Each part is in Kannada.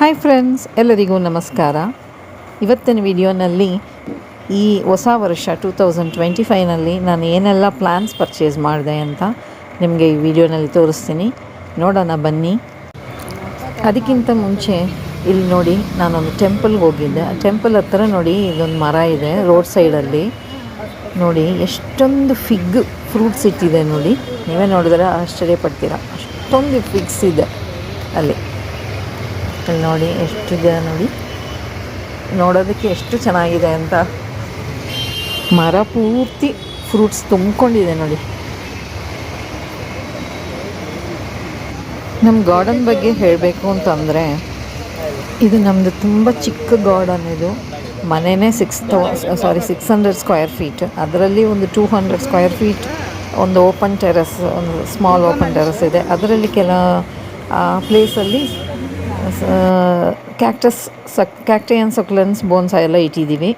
ಹಾಯ್ ಫ್ರೆಂಡ್ಸ್ ಎಲ್ಲರಿಗೂ ನಮಸ್ಕಾರ. ಇವತ್ತಿನ ವಿಡಿಯೋನಲ್ಲಿ ಈ ಹೊಸ ವರ್ಷ ಟೂ ತೌಸಂಡ್ ಟ್ವೆಂಟಿ ಫೈವ್ನಲ್ಲಿ ನಾನು ಏನೆಲ್ಲ ಪ್ಲ್ಯಾನ್ಸ್ ಪರ್ಚೇಸ್ ಮಾಡಿದೆ ಅಂತ ನಿಮಗೆ ಈ ವಿಡಿಯೋನಲ್ಲಿ ತೋರಿಸ್ತೀನಿ. ನೋಡೋಣ, ಬನ್ನಿ. ಅದಕ್ಕಿಂತ ಮುಂಚೆ ಇಲ್ಲಿ ನೋಡಿ ನಾನೊಂದು ಟೆಂಪಲ್ಗೆ ಹೋಗಿದ್ದೆ. ಆ ಟೆಂಪಲ್ ಹತ್ರ ನೋಡಿ ಇದೊಂದು ಮರ ಇದೆ ರೋಡ್ ಸೈಡಲ್ಲಿ ನೋಡಿ, ಎಷ್ಟೊಂದು ಫಿಗ್ ಫ್ರೂಟ್ಸ್ ಇಟ್ಟಿದೆ ನೋಡಿ. ನೀವೇ ನೋಡಿದ್ರೆ ಆಶ್ಚರ್ಯ ಪಡ್ತೀರಾ. ಅಷ್ಟೊಂದು ಫಿಗ್ಸ್ ಇದೆ ಅಲ್ಲಿ. ಅಲ್ಲಿ ನೋಡಿ ಎಷ್ಟಿದೆ ನೋಡಿ. ನೋಡೋದಕ್ಕೆ ಎಷ್ಟು ಚೆನ್ನಾಗಿದೆ ಅಂತ. ಮರ ಪೂರ್ತಿ ಫ್ರೂಟ್ಸ್ ತುಂಬಿಕೊಂಡಿದೆ ನೋಡಿ. ನಮ್ಮ ಗಾರ್ಡನ್ ಬಗ್ಗೆ ಹೇಳಬೇಕು ಅಂತಂದರೆ, ಇದು ನಮ್ಮದು ತುಂಬ ಚಿಕ್ಕ ಗಾರ್ಡನ್ ಇದು. ಮನೆಯೇ six thou sorry six hundred square feet ಅದರಲ್ಲಿ ಒಂದು ಟೂ ಹಂಡ್ರೆಡ್ ಸ್ಕ್ವಯರ್ ಫೀಟ್ ಒಂದು ಓಪನ್ ಟೆರಸ್ ಒಂದು ಸ್ಮಾಲ್ ಓಪನ್ ಟೆರಸ್ ಇದೆ. ಅದರಲ್ಲಿ ಕೆಲ ಪ್ಲೇಸಲ್ಲಿ ಕ್ಯಾಕ್ಟಸ್ ಸಕ್ ಕ್ಯಾಕ್ಟೇಯನ್ ಸಕ್ಲೆನ್ಸ್ ಬೋನ್ಸ್ ಎಲ್ಲ ಇಟ್ಟಿದ್ದೀವಿ.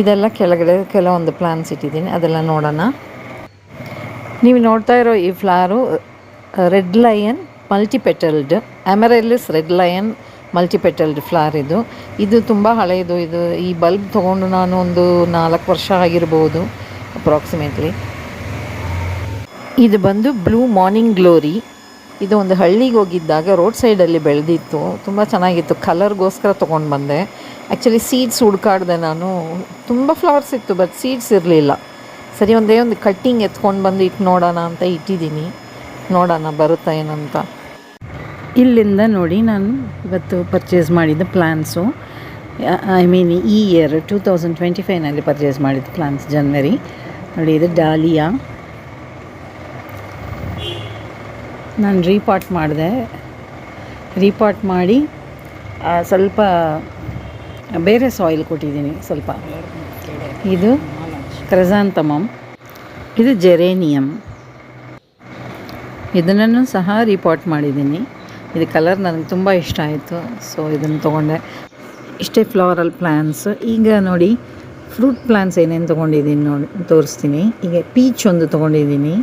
ಇದೆಲ್ಲ ಕೆಳಗಡೆ ಕೆಲವೊಂದು ಪ್ಲಾನ್ಸ್ ಇಟ್ಟಿದ್ದೀನಿ. ಅದೆಲ್ಲ ನೋಡೋಣ. ನೀವು ನೋಡ್ತಾ ಇರೋ ಈ flower red lion multipetalled amaryllis red lion multipetalled flower ಇದು. ಇದು ತುಂಬ ಹಳೆಯದು. ಇದು ಈ ಬಲ್ಬ್ ತೊಗೊಂಡು ನಾನು ಒಂದು ನಾಲ್ಕು ವರ್ಷ ಆಗಿರ್ಬೋದು ಅಪ್ರಾಕ್ಸಿಮೇಟ್ಲಿ ಇದು ಬಂದು ಬ್ಲೂ ಮಾರ್ನಿಂಗ್ ಗ್ಲೋರಿ ಇದು ಒಂದು ಹಳ್ಳಿಗೆ ಹೋಗಿದ್ದಾಗ ರೋಡ್ ಸೈಡಲ್ಲಿ ಬೆಳೆದಿತ್ತು. ತುಂಬ ಚೆನ್ನಾಗಿತ್ತು. ಕಲರ್ಗೋಸ್ಕರ ತೊಗೊಂಡು ಬಂದೆ. ಆ್ಯಕ್ಚುಲಿ ಸೀಡ್ಸ್ ಹುಡ್ಕಾಡ್ದೆ ನಾನು. ತುಂಬ ಫ್ಲವರ್ಸ್ ಇತ್ತು ಬಟ್ ಸೀಡ್ಸ್ ಇರಲಿಲ್ಲ. ಸರಿ, ಒಂದೇ ಒಂದು ಕಟ್ಟಿಂಗ್ ಎತ್ಕೊಂಡು ಬಂದು ಇಟ್ಟು ನೋಡೋಣ ಅಂತ ಇಟ್ಟಿದ್ದೀನಿ. ನೋಡೋಣ, ಬರುತ್ತಾ ಏನಂತ. ಇಲ್ಲಿಂದ ನೋಡಿ ನಾನು ಇವತ್ತು ಪರ್ಚೇಸ್ ಮಾಡಿದ್ದ ಪ್ಲ್ಯಾನ್ಸು ಐ ಮೀನ್ ಈ ಇಯರ್ ಟೂ ತೌಸಂಡ್ ಟ್ವೆಂಟಿ ಫೈವ್ನಲ್ಲಿ ಪರ್ಚೇಸ್ ಮಾಡಿದ್ದು ಪ್ಲ್ಯಾನ್ಸ್ ಜನ್ವರಿ ನೋಡಿ, ಇದು ಡಾಲಿಯಾ ನಾನು ರೀಪಾಟ್ ಮಾಡಿದೆ. ರೀಪಾಟ್ ಮಾಡಿ ಸ್ವಲ್ಪ ಬೇರೆ ಸಾಯಿಲ್ ಕೊಟ್ಟಿದ್ದೀನಿ ಸ್ವಲ್ಪ. ಇದು ಕ್ರೆಸಾಂತಮಮ್ ಇದು ಜೆರೇನಿಯಮ್ ಇದನ್ನು ಸಹ ರೀಪಾಟ್ ಮಾಡಿದ್ದೀನಿ. ಇದು ಕಲರ್ ನನಗೆ ತುಂಬ ಇಷ್ಟ ಆಯಿತು ಸೊ ಇದನ್ನು ತೊಗೊಂಡೆ. ಇಷ್ಟೇ ಫ್ಲವರಲ್ ಪ್ಲ್ಯಾನ್ಸ್ ಈಗ ನೋಡಿ ಫ್ರೂಟ್ ಪ್ಲ್ಯಾನ್ಸ್ ಏನೇನು ತೊಗೊಂಡಿದ್ದೀನಿ ನೋಡಿ, ತೋರಿಸ್ತೀನಿ. ಈಗ ಪೀಚ್ ಒಂದು ತೊಗೊಂಡಿದ್ದೀನಿ.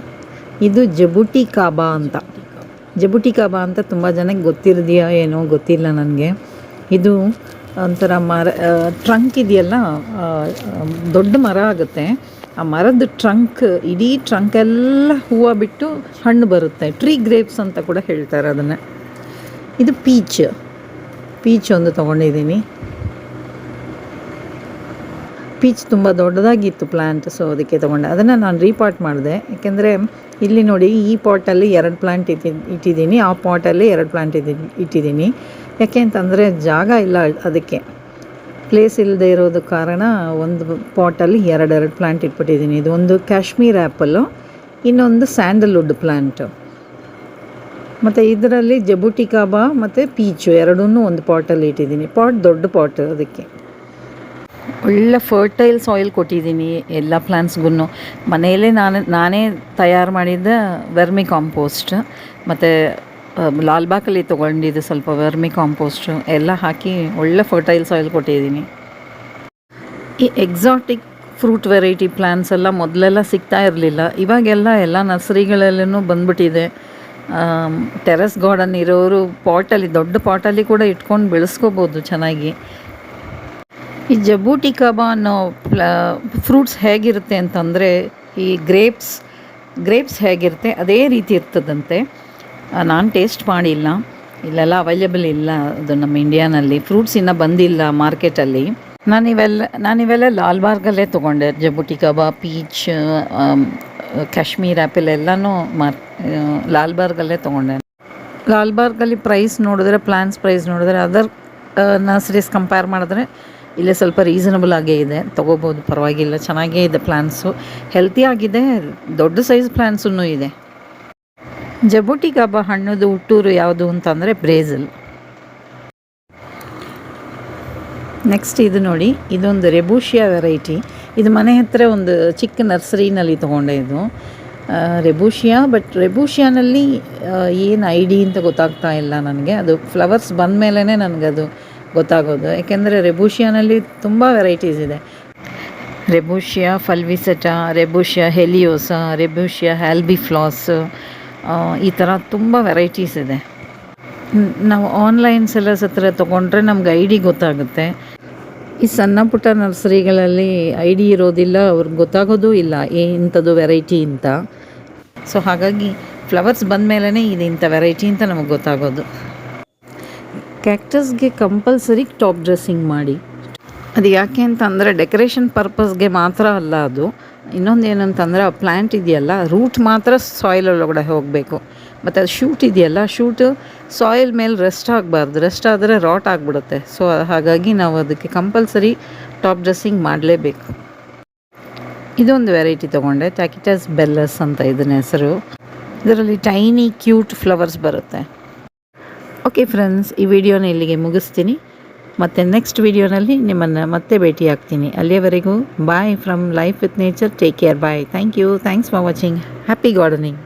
ಇದು ಜಬುಟಿ ಕಾಬಾ ಅಂತ. ಜಬುಟಿ ಕಾಬಾ ಅಂತ ತುಂಬ ಜನಕ್ಕೆ ಗೊತ್ತಿರದೆಯಾ ಏನೋ ಗೊತ್ತಿಲ್ಲ ನನಗೆ. ಇದು ಒಂಥರ ಮರ ಟ್ರಂಕ್ ಇದೆಯಲ್ಲ ದೊಡ್ಡ ಮರ ಆಗುತ್ತೆ. ಆ ಮರದ ಟ್ರಂಕ್ ಇಡೀ ಟ್ರಂಕ್ ಎಲ್ಲ ಹೂವು ಬಿಟ್ಟು ಹಣ್ಣು ಬರುತ್ತೆ. ಟ್ರೀ ಗ್ರೇಪ್ಸ್ ಅಂತ ಕೂಡ ಹೇಳ್ತಾರೆ ಅದನ್ನು. ಇದು ಪೀಚ್ ಪೀಚ್ ಒಂದು ತೊಗೊಂಡಿದ್ದೀನಿ. ಪೀಚ್ ತುಂಬ ದೊಡ್ಡದಾಗಿತ್ತು ಪ್ಲ್ಯಾಂಟ್ ಸೊ ಅದಕ್ಕೆ ತೊಗೊಂಡೆ. ಅದನ್ನು ನಾನು ರೀಪಾಟ್ ಮಾಡಿದೆ. ಯಾಕೆಂದರೆ ಇಲ್ಲಿ ನೋಡಿ ಈ ಪಾಟಲ್ಲಿ ಎರಡು ಪ್ಲ್ಯಾಂಟ್ ಇಟ್ಟಿ ಇಟ್ಟಿದ್ದೀನಿ. ಆ ಪಾಟಲ್ಲಿ ಎರಡು ಪ್ಲ್ಯಾಂಟ್ ಇಟ್ಟಿದ್ದೀನಿ. ಯಾಕೆ ಅಂತಂದರೆ ಜಾಗ ಇಲ್ಲ ಅದಕ್ಕೆ. ಪ್ಲೇಸ್ ಇಲ್ಲದೆ ಇರೋದು ಕಾರಣ ಒಂದು ಪಾಟಲ್ಲಿ ಎರಡೆರಡು ಪ್ಲ್ಯಾಂಟ್ ಇಟ್ಬಿಟ್ಟಿದ್ದೀನಿ. ಇದು ಒಂದು ಕಾಶ್ಮೀರ್ ಆ್ಯಪಲ್ಲು ಇನ್ನೊಂದು ಸ್ಯಾಂಡಲ್ವುಡ್ ಪ್ಲ್ಯಾಂಟು ಮತ್ತು ಇದರಲ್ಲಿ ಜಬುಟಿಕಾಬಾ ಮತ್ತು ಪೀಚು ಎರಡೂ ಒಂದು ಪಾಟಲ್ಲಿ ಇಟ್ಟಿದ್ದೀನಿ. ಪಾಟ್ ದೊಡ್ಡ ಪಾಟ್ ಅದಕ್ಕೆ. ಒಳ್ಳೆ ಫರ್ಟೈಲ್ ಸಾಯಿಲ್ ಕೊಟ್ಟಿದ್ದೀನಿ ಎಲ್ಲ ಪ್ಲಾಂಟ್ಸ್ಗೂ ಮನೆಯಲ್ಲೇ ನಾನು, ನಾನೇ ತಯಾರು ಮಾಡಿದ್ದ ವರ್ಮಿ ಕಾಂಪೋಸ್ಟ್ ಮತ್ತು ಲಾಲ್ಬಾಗಲ್ಲಿ ತೊಗೊಂಡಿದ್ದು ಸ್ವಲ್ಪ ವರ್ಮಿ ಕಾಂಪೋಸ್ಟು ಎಲ್ಲ ಹಾಕಿ ಒಳ್ಳೆ ಫರ್ಟೈಲ್ ಸಾಯಿಲ್ ಕೊಟ್ಟಿದ್ದೀನಿ. ಈ ಎಕ್ಸಾಟಿಕ್ ಫ್ರೂಟ್ ವೆರೈಟಿ ಪ್ಲ್ಯಾಂಟ್ಸ್ ಎಲ್ಲ ಮೊದಲೆಲ್ಲ ಸಿಗ್ತಾ ಇರಲಿಲ್ಲ. ಇವಾಗೆಲ್ಲ ಎಲ್ಲ ನರ್ಸರಿಗಳಲ್ಲೂ ಬಂದ್ಬಿಟ್ಟಿದೆ. ಟೆರೆಸ್ ಗಾರ್ಡನ್ ಇರೋರು ಪಾಟಲ್ಲಿ ದೊಡ್ಡ ಪಾಟಲ್ಲಿ ಕೂಡ ಇಟ್ಕೊಂಡು ಬೆಳೆಸ್ಕೋಬೋದು ಚೆನ್ನಾಗಿ. ಈ ಜಬೂಟಿ ಕಬ ಅನ್ನೋ ಫ್ರೂಟ್ಸ್ ಹೇಗಿರುತ್ತೆ ಅಂತಂದರೆ, ಈ ಗ್ರೇಪ್ಸ್ ಗ್ರೇಪ್ಸ್ ಹೇಗಿರುತ್ತೆ, ಅದೇ ರೀತಿ ಇರ್ತದಂತೆ. ನಾನು ಟೇಸ್ಟ್ ಮಾಡಿಲ್ಲ. ಇಲ್ಲೆಲ್ಲ ಅವೈಲೇಬಲ್ ಇಲ್ಲ. ಅದು ನಮ್ಮ ಇಂಡಿಯಾನಲ್ಲಿ ಫ್ರೂಟ್ಸ್ ಇನ್ನೂ ಬಂದಿಲ್ಲ ಮಾರ್ಕೆಟಲ್ಲಿ. ನಾನು ಇವೆಲ್ಲ ನಾನು ಇವೆಲ್ಲ ಲಾಲ್ಬಾರ್ಗಲ್ಲೇ ತೊಗೊಂಡೆ. Jaboticaba peach Kashmir apple ಎಲ್ಲನೂ ಮಾರ್ ಲಾಲ್ಬಾರ್ಗಲ್ಲೇ ತೊಗೊಂಡೆ. ಲಾಲ್ಬಾರ್ಗಲ್ಲಿ ಪ್ರೈಸ್ ನೋಡಿದ್ರೆ ಪ್ಲಾನ್ಸ್ ಪ್ರೈಸ್ ನೋಡಿದ್ರೆ, ಅದರ್ ನರ್ಸರೀಸ್ ಕಂಪೇರ್ ಮಾಡಿದ್ರೆ ಇಲ್ಲೇ ಸ್ವಲ್ಪ ರೀಸನಬಲ್ ಆಗೇ ಇದೆ. ತೊಗೋಬೋದು, ಪರವಾಗಿಲ್ಲ. ಚೆನ್ನಾಗೇ ಇದೆ ಪ್ಲ್ಯಾನ್ಸು ಹೆಲ್ತಿ ಆಗಿದೆ. ದೊಡ್ಡ ಸೈಜ್ ಪ್ಲ್ಯಾನ್ಸೂ ಇದೆ. ಜಬೋಟಿ ಕಬಾ ಹಣ್ಣದು ಹುಟ್ಟೂರು ಯಾವುದು ಅಂತಂದರೆ ಬ್ರೇಜಿಲ್ ನೆಕ್ಸ್ಟ್ ಇದು ನೋಡಿ, ಇದೊಂದು ರೆಬೂಷಿಯಾ ವೆರೈಟಿ ಇದು ಮನೆ ಹತ್ತಿರ ಒಂದು ಚಿಕ್ಕ ನರ್ಸರಿನಲ್ಲಿ ತೊಗೊಂಡೆ ಇದು. ರೆಬೂಷಿಯಾ ಬಟ್ ರೆಬೂಷಿಯಾನಲ್ಲಿ ಏನು ಐ ಡಿ ಅಂತ ಗೊತ್ತಾಗ್ತಾ ಇಲ್ಲ ನನಗೆ. ಅದು ಫ್ಲವರ್ಸ್ ಬಂದ ಮೇಲೇ ನನಗದು ಗೊತ್ತಾಗೋದು. ಯಾಕೆಂದರೆ ರೆಬೂಷಿಯಾನಲ್ಲಿ ತುಂಬ ವೆರೈಟೀಸ್ ಇದೆ. ರೆಬೂಷಿಯಾ ಫಲ್ವಿಸೆಟಾ ರೆಬೂಷಿಯಾ ಹೆಲಿಯೋಸಾ ರೆಬೂಷಿಯಾ ಹ್ಯಾಲ್ಬಿಫ್ಲಾಸ್ ಈ ಥರ ತುಂಬ ವೆರೈಟೀಸ್ ಇದೆ. ನಾವು ಆನ್ಲೈನ್ ಸೆಲ್ಲರ್ಸ್ ಹತ್ರ ತೊಗೊಂಡ್ರೆ ನಮ್ಗೆ ಐ ಡಿ ಗೊತ್ತಾಗುತ್ತೆ. ಈ ಸಣ್ಣ ಪುಟ್ಟ ನರ್ಸರಿಗಳಲ್ಲಿ ಐ ಡಿ ಇರೋದಿಲ್ಲ, ಅವ್ರಿಗೆ ಗೊತ್ತಾಗೋದೂ ಇಲ್ಲ, ಏ ಇಂಥದ್ದು ವೆರೈಟಿ ಅಂತ. ಸೊ ಹಾಗಾಗಿ ಫ್ಲವರ್ಸ್ ಬಂದ ಮೇಲೇ ಇದು ಇಂಥ ವೆರೈಟಿ ಅಂತ ನಮಗೆ ಗೊತ್ತಾಗೋದು. ಕ್ಯಾಕ್ಟಸ್ಗೆ ಕಂಪಲ್ಸರಿ ಟಾಪ್ ಡ್ರೆಸ್ಸಿಂಗ್ ಮಾಡಿ. ಅದು ಯಾಕೆ ಅಂತಂದರೆ ಡೆಕೋರೇಷನ್ ಪರ್ಪಸ್ಗೆ ಮಾತ್ರ ಅಲ್ಲ ಅದು. ಇನ್ನೊಂದು ಏನಂತಂದರೆ ಆ ಪ್ಲ್ಯಾಂಟ್ ಇದೆಯಲ್ಲ ರೂಟ್ ಮಾತ್ರ ಸಾಯಿಲ್ ಒಳಗಡೆ ಹೋಗಬೇಕು. ಮತ್ತು ಅದು ಶೂಟ್ ಇದೆಯಲ್ಲ ಶೂಟ್ ಸಾಯಿಲ್ ಮೇಲೆ ರೆಸ್ಟ್ ಆಗಬಾರ್ದು. ರೆಸ್ಟ್ ಆದರೆ ರಾಟ್ ಆಗಿಬಿಡುತ್ತೆ. ಸೊ ಹಾಗಾಗಿ ನಾವು ಅದಕ್ಕೆ ಕಂಪಲ್ಸರಿ ಟಾಪ್ ಡ್ರೆಸ್ಸಿಂಗ್ ಮಾಡಲೇಬೇಕು. ಇದೊಂದು ವೆರೈಟಿ ತೊಗೊಂಡೆ. ಟ್ಯಾಕಿಟಸ್ ಬೆಲ್ಲಸ್ ಅಂತ ಇದನ್ನ ಹೆಸರು. ಇದರಲ್ಲಿ ಟೈನಿ ಕ್ಯೂಟ್ ಫ್ಲವರ್ಸ್ ಬರುತ್ತೆ. ಓಕೆ ಫ್ರೆಂಡ್ಸ್ ಈ ವಿಡಿಯೋನ ಇಲ್ಲಿಗೆ ಮುಗಿಸ್ತೀನಿ. ಮತ್ತು ನೆಕ್ಸ್ಟ್ ವಿಡಿಯೋನಲ್ಲಿ ನಿಮ್ಮನ್ನು ಮತ್ತೆ ಭೇಟಿ ಆಗ್ತೀನಿ ಅಲ್ಲಿಯವರೆಗೂ bye from life with nature take care bye thank you thanks for watching happy gardening